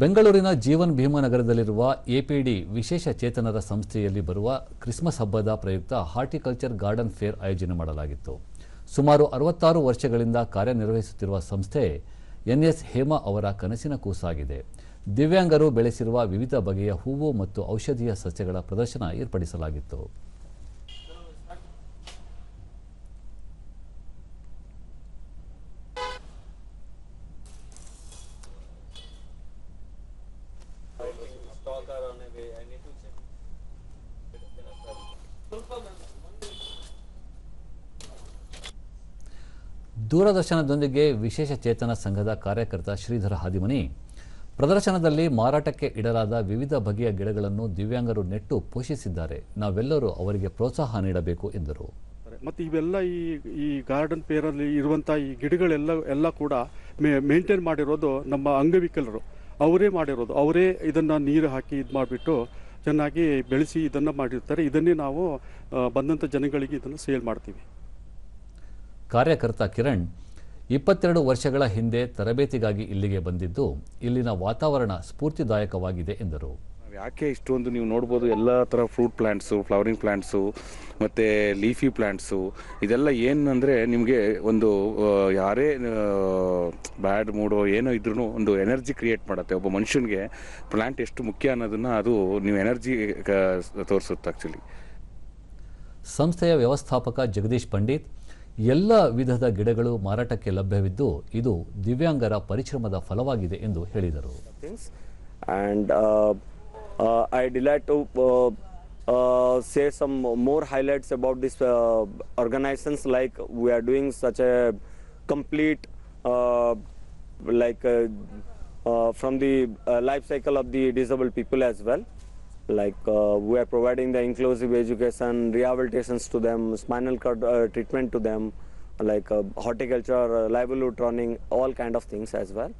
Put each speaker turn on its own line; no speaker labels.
ಬೆಂಗಳೂರಿನ ಜೀವನ್ ಭೀಮನಗರದಲ್ಲಿರುವ ಎಪಿಡಿ ವಿಶೇಷ ಚೇತನರ ಸಂಸ್ಥೆಯಲ್ಲಿ ಬರುವ ಕ್ರಿಸ್ಮಸ್ ಹಬ್ಬದ ಪ್ರಯುಕ್ತ ಹಾರ್ಟಿಕಲ್ಚರ್ ಗಾರ್ಡನ್ ಫೇರ್ ಆಯೋಜನೆ ಮಾಡಲಾಗಿತ್ತು. ಸುಮಾರು ಅರವತ್ತಾರು ವರ್ಷಗಳಿಂದ ಕಾರ್ಯನಿರ್ವಹಿಸುತ್ತಿರುವ ಸಂಸ್ಥೆ ಎನ್ಎಸ್ ಹೇಮಾ ಅವರ ಕನಸಿನ ಕೂಸಾಗಿದೆ. ದಿವ್ಯಾಂಗರು ಬೆಳೆಸಿರುವ ವಿವಿಧ ಬಗೆಯ ಹೂವು ಮತ್ತು ಔಷಧೀಯ ಸಸ್ಯಗಳ ಪ್ರದರ್ಶನ ಏರ್ಪಡಿಸಲಾಗಿತ್ತು. ದೂರದರ್ಶನದೊಂದಿಗೆ ವಿಶೇಷ ಚೇತನ ಸಂಘದ ಕಾರ್ಯಕರ್ತ ಶ್ರೀಧರ ಹಾದಿಮನಿ. ಪ್ರದರ್ಶನದಲ್ಲಿ ಮಾರಾಟಕ್ಕೆ ಇಡಲಾದ ವಿವಿಧ ಬಗೆಯ ಗಿಡಗಳನ್ನು ದಿವ್ಯಾಂಗರು ನೆಟ್ಟು ಪೋಷಿಸಿದ್ದಾರೆ. ನಾವೆಲ್ಲರೂ ಅವರಿಗೆ ಪ್ರೋತ್ಸಾಹ ನೀಡಬೇಕು ಎಂದರು.
ಮತ್ತು ಇವೆಲ್ಲ ಈ ಈ ಗಾರ್ಡನ್ ಪೇರಲ್ಲಿ ಇರುವಂಥ ಈ ಗಿಡಗಳೆಲ್ಲ ಎಲ್ಲ ಕೂಡ ಮೇಂಟೈನ್ ಮಾಡಿರೋದು ನಮ್ಮ ಅಂಗವಿಕಲರು. ಅವರೇ ಮಾಡಿರೋದು. ಅವರೇ ಇದನ್ನು ನೀರು ಹಾಕಿ ಇದು ಮಾಡಿಬಿಟ್ಟು ಚೆನ್ನಾಗಿ ಬೆಳೆಸಿ ಇದನ್ನು ಮಾಡಿರ್ತಾರೆ. ಇದನ್ನೇ ನಾವು ಬಂದಂಥ ಜನಗಳಿಗೆ ಇದನ್ನು ಸೇಲ್ ಮಾಡ್ತೀವಿ.
ಕಾರ್ಯಕರ್ತ ಕಿರಣ್ ಇಪ್ಪತ್ತೆರಡು ವರ್ಷಗಳ ಹಿಂದೆ ತರಬೇತಿಗಾಗಿ ಇಲ್ಲಿಗೆ ಬಂದಿದ್ದು, ಇಲ್ಲಿನ ವಾತಾವರಣ ಸ್ಫೂರ್ತಿದಾಯಕವಾಗಿದೆ ಎಂದರು.
ಯಾಕೆ ಇಷ್ಟೊಂದು ನೀವು ನೋಡ್ಬೋದು? ಎಲ್ಲ ಥರ ಫ್ರೂಟ್ ಪ್ಲ್ಯಾಂಟ್ಸು ಫ್ಲವರಿಂಗ್ ಪ್ಲ್ಯಾಂಟ್ಸು ಮತ್ತು ಲೀಫಿ ಪ್ಲ್ಯಾಂಟ್ಸು ಇದೆಲ್ಲ ಏನಂದರೆ ನಿಮಗೆ ಒಂದು ಯಾರೇ ಬ್ಯಾಡ್ ಮೂಡೋ ಏನೋ ಇದ್ರೂ ಒಂದು ಎನರ್ಜಿ ಕ್ರಿಯೇಟ್ ಮಾಡುತ್ತೆ. ಒಬ್ಬ ಮನುಷ್ಯನಿಗೆ ಪ್ಲ್ಯಾಂಟ್ ಎಷ್ಟು ಮುಖ್ಯ ಅನ್ನೋದನ್ನು ಅದು ನೀವು ಎನರ್ಜಿ ತೋರಿಸುತ್ತೆ ಆ್ಯಕ್ಚುಲಿ
ಸಂಸ್ಥೆಯ ವ್ಯವಸ್ಥಾಪಕ ಜಗದೀಶ್ ಪಂಡಿತ್ ಎಲ್ಲ ವಿಧದ ಗಿಡಗಳು ಮಾರಾಟಕ್ಕೆ ಲಭ್ಯವಿದ್ದು ಇದು ದಿವ್ಯಾಂಗರ ಪರಿಶ್ರಮದ ಫಲವಾಗಿದೆ ಎಂದು ಹೇಳಿದರು.
Uh, i delight to uh, uh, say some more highlights about this uh, organizations like we are doing such a complete uh, like uh, from the life cycle of the disabled people as well. Like we are providing the inclusive education rehabilitations to them spinal cord treatment to them like horticulture livelihood training all kind of things as well